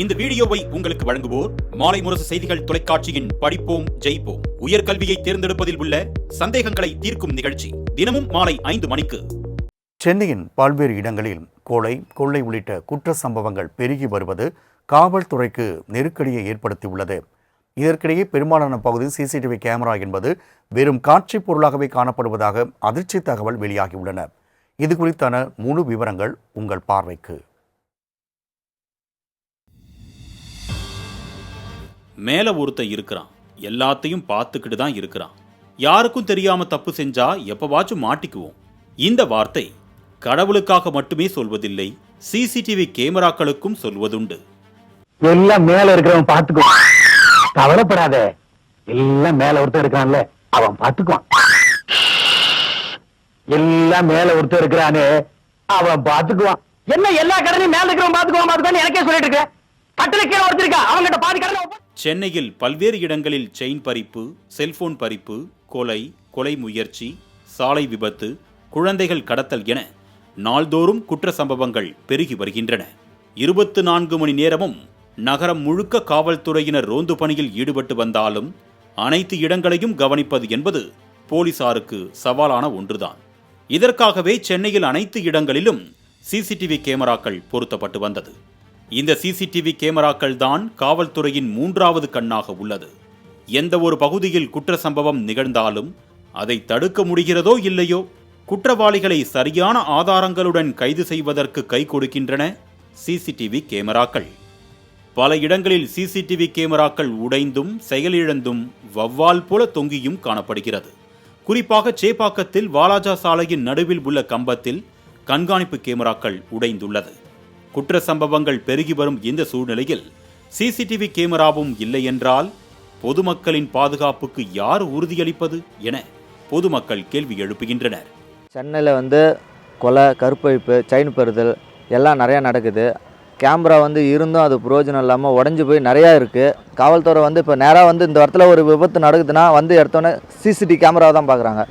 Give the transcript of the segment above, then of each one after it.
இந்த வீடியோவை உங்களுக்கு வழங்குவோர் மாலை முரசு செய்திகள் தொலைக்காட்சியின் படிப்போம் ஜெயிப்போம். உயர்கல்வியை தேர்ந்தெடுப்பதில் உள்ள சந்தேகங்களை தீர்க்கும் நிகழ்ச்சி தினமும் மாலை ஐந்து மணிக்கு. சென்னையின் பல்வேறு இடங்களில் கொலை கொள்ளை உள்ளிட்ட குற்ற சம்பவங்கள் பெருகி வருவது காவல்துறைக்கு நெருக்கடியை ஏற்படுத்தியுள்ளது. இதற்கிடையே பெரும்பாலான பகுதி சிசிடிவி கேமரா என்பது வெறும் காட்சி பொருளாகவே காணப்படுவதாக அதிர்ச்சி தகவல் வெளியாகியுள்ளன. இது குறித்தான முழு விவரங்கள் உங்கள் பார்வைக்கு. மேல ஒருத்தன் இருக்கிறான். எல்லாத்தையும் பார்த்துக்கிட்டு தான் இருக்கிறான். யாருக்கும் தெரியாம தப்பு செஞ்சா எப்பவாச்சும் மாட்டிக்குவோம். இந்த வார்த்தை கடவுளுக்காக மட்டுமே சொல்வதில்லை சிசிடிவி கேமராக்களுக்கும் சொல்வதுண்டு. எல்லாம் மேல இருக்கிறவன் பாத்துக்குவான் கவலைப்படாத. எல்லாம் மேல ஒருத்தன் இருக்கான்ல அவன் பாத்துக்குவான் எல்லாம் மேல ஒருத்தன் இருக்கிறானே அவன் பாத்துக்குவான் என்ன எல்லா கடனையும் மேல இருக்கிறவன் பாத்துக்குவான் பாத்துக்குவான் எனக்கே சொல்லிட்டு இருக்க. கட்டில கீழே ஒருத்தர் இருக்கா அவன்கிட்ட பாதி கடனை சென்னையில் பல்வேறு இடங்களில் செயின் பறிப்பு செல்போன் பறிப்பு கொலை கொலை முயற்சி சாலை விபத்து குழந்தைகள் கடத்தல் என நாள்தோறும் குற்ற சம்பவங்கள் பெருகி வருகின்றன. இருபத்து நான்கு மணி நேரமும் நகரம் முழுக்க காவல்துறையினர் ரோந்து பணியில் ஈடுபட்டு வந்தாலும் அனைத்து இடங்களையும் கவனிப்பது என்பது போலீசாருக்கு சவாலான ஒன்றுதான். இதற்காகவே சென்னையில் அனைத்து இடங்களிலும் சிசிடிவி கேமராக்கள் பொருத்தப்பட்டு வந்தது. இந்த சிசிடிவி கேமராக்கள் தான் காவல்துறையின் மூன்றாவது கண்ணாக உள்ளது. எந்த ஒரு பகுதியில் குற்ற சம்பவம் நிகழ்ந்தாலும் அதை தடுக்க முடிகிறதோ இல்லையோ குற்றவாளிகளை சரியான ஆதாரங்களுடன் கைது செய்வதற்கு கை கொடுக்கின்றன சிசிடிவி கேமராக்கள். பல இடங்களில் சிசிடிவி கேமராக்கள் உடைந்தும் செயலிழந்தும் வவ்வால் போல தொங்கியும் காணப்படுகிறது. குறிப்பாக சேப்பாக்கத்தில் வாலாஜா சாலையின் நடுவில் உள்ள கம்பத்தில் கண்காணிப்பு கேமராக்கள் உடைந்துள்ளது. குற்ற சம்பவங்கள் பெருகி வரும் இந்த சூழ்நிலையில் சிசிடிவி கேமராவும் இல்லை என்றால் பொதுமக்களின் பாதுகாப்புக்கு யார் உறுதியளிப்பது என பொதுமக்கள் கேள்வி எழுப்புகின்றனர். சென்னையில் வந்து கொலை கற்பழிப்பு செயின் பெறுதல் எல்லாம் நிறையா நடக்குது. கேமரா வந்து இருந்தும் அது பிரயோஜனம் இல்லாமல் உடஞ்சி போய் நிறையா இருக்குது காவல்துறை வந்து இப்போ நேராக வந்து இந்த இடத்துல ஒரு விபத்து நடக்குதுன்னா வந்து எடுத்தோன்னே சிசிடி கேமரா தான் பார்க்குறாங்க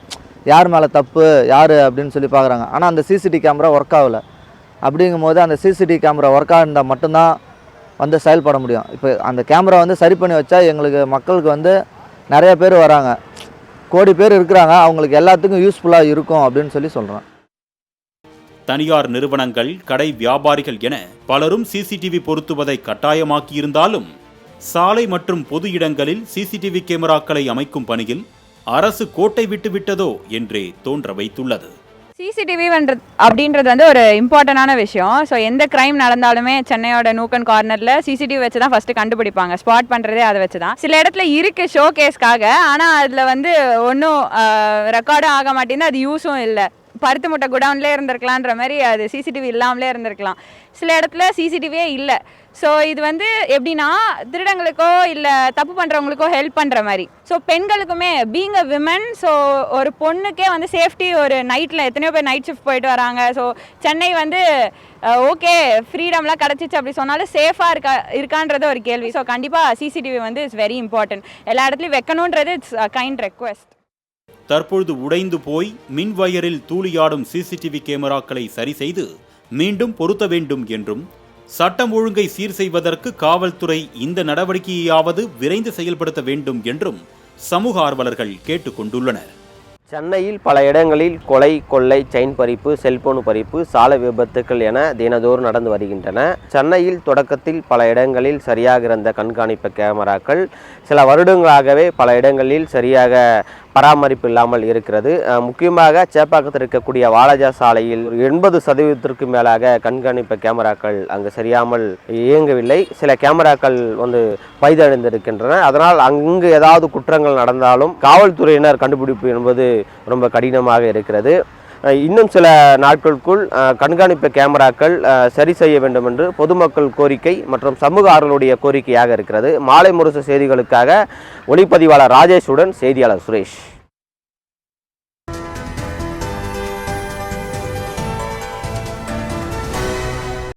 யார் மேலே தப்பு யார் அப்படின்னு சொல்லி பார்க்குறாங்க ஆனால் அந்த சிசிடி கேமரா ஒர்க் ஆகலை. அப்படிங்கும்போது அந்த சிசிடிவி கேமரா ஒர்க் இருந்தால் மட்டும்தான் வந்து செயல்பட முடியும். இப்போ அந்த கேமரா வந்து சரி பண்ணி வச்சா எங்களுக்கு மக்களுக்கு வந்து நிறைய பேர் வராங்க. கோடி பேர் இருக்கிறாங்க. அவங்களுக்கு எல்லாத்துக்கும் யூஸ்ஃபுல்லாக இருக்கும் அப்படின்னு சொல்லி சொல்கிறேன் தனியார் நிறுவனங்கள் கடை வியாபாரிகள் என பலரும் சிசிடிவி பொருத்துவதை கட்டாயமாக்கியிருந்தாலும் சாலை மற்றும் பொது இடங்களில் சிசிடிவி கேமராக்களை அமைக்கும் பணியில் அரசு கோட்டை விட்டு விட்டதோ என்றே தோன்ற வைத்துள்ளது. சிசிடிவின்றது அப்படின்றது வந்து ஒரு இம்பார்ட்டண்டான விஷயம். ஸோ எந்த கிரைம் நடந்தாலுமே சென்னையோட நூக்கன் கார்னரில் சிசிடிவி வச்சு தான் ஃபஸ்ட்டு கண்டுபிடிப்பாங்க. ஸ்பாட் பண்ணுறதே அதை வச்சு தான் சில இடத்துல இருக்குது ஷோ கேஸ்க்காக ஆனால் அதில் வந்து ஒன்றும் ரெக்கார்டும் ஆக மாட்டேங்குது. அது யூஸும் இல்லை. பருத்து முட்டை குடவுன்லே இருந்திருக்கலான்ற மாதிரி அது சிசிடிவி இல்லாமலே இருந்திருக்கலாம். சில இடத்துல சிசிடிவியே இல்லை. ஸோ இது வந்து எப்படின்னா திருடங்களுக்கோ இல்லை தப்பு பண்ணுறவங்களுக்கோ ஹெல்ப் பண்ணுற மாதிரி. ஸோ பெண்களுக்குமே பீங் அ விமன் ஸோ ஒரு பொண்ணுக்கே வந்து சேஃப்டி ஒரு நைட்டில் எத்தனையோ பேர் நைட் ஷிஃப்ட் போயிட்டு வராங்க. ஸோ சென்னை வந்து ஓகே ஃப்ரீடம்லாம் கிடச்சிச்சு அப்படி சொன்னாலும் சேஃபாக இருக்கா இருக்கான்றது ஒரு கேள்வி. ஸோ கண்டிப்பாக சிசிடிவி வந்து இட்ஸ் வெரி இம்பார்ட்டன்ட் எல்லா இடத்துலையும் வைக்கணுன்றது இட்ஸ் கைண்ட் ரெக்வெஸ்ட் தற்பொழுது உடைந்து போய் மின் வயரில் தூளியாடும் சிசிடிவி கேமராக்களை சரி செய்து மீண்டும் பொருத்த வேண்டும் என்றும் சட்டம் ஒழுங்கை சீர் செய்வதற்கு காவல்துறை இந்த நடவடிக்கையாவது விரைந்து செயல்படுத்த வேண்டும் என்றும் சமூக ஆர்வலர்கள் கேட்டுக்கொண்டுள்ளனர் சென்னையில் பல இடங்களில் கொலை கொள்ளை செயின் பறிப்பு செல்போன் பறிப்பு சாலை விபத்துக்கள் என தினதோறும் நடந்து வருகின்றன. சென்னையில் தொடக்கத்தில் பல இடங்களில் சரியாக இருந்த கண்காணிப்பு கேமராக்கள் சில வருடங்களாகவே பல இடங்களில் சரியாக பராமரிப்பு இல்லாமல் இருக்கிறது. முக்கியமாக சேப்பாக்கத்தில் இருக்கக்கூடிய வாலாஜா சாலையில் ஒரு எண்பது சதவீதத்திற்கு மேலாக கண்காணிப்பு கேமராக்கள் அங்கு சரியாமல் இயங்கவில்லை. சில கேமராக்கள் வந்து பைதடைந்திருக்கின்றன அதனால் அங்கு ஏதாவது குற்றங்கள் நடந்தாலும் காவல்துறையினர் கண்டுபிடிப்பு என்பது ரொம்ப கடினமாக இருக்கிறது. இன்னும் சில நாட்களுக்குள் கண்காணிப்பு கேமராக்கள் சரி செய்ய வேண்டும் என்று பொதுமக்கள் கோரிக்கை மற்றும் சமூக ஆர்வலுடைய கோரிக்கையாக இருக்கிறது. மாலை முரசு செய்திகளுக்காக ஒளிப்பதிவாளர் ராஜேஷுடன் செய்தியாளர் சுரேஷ்.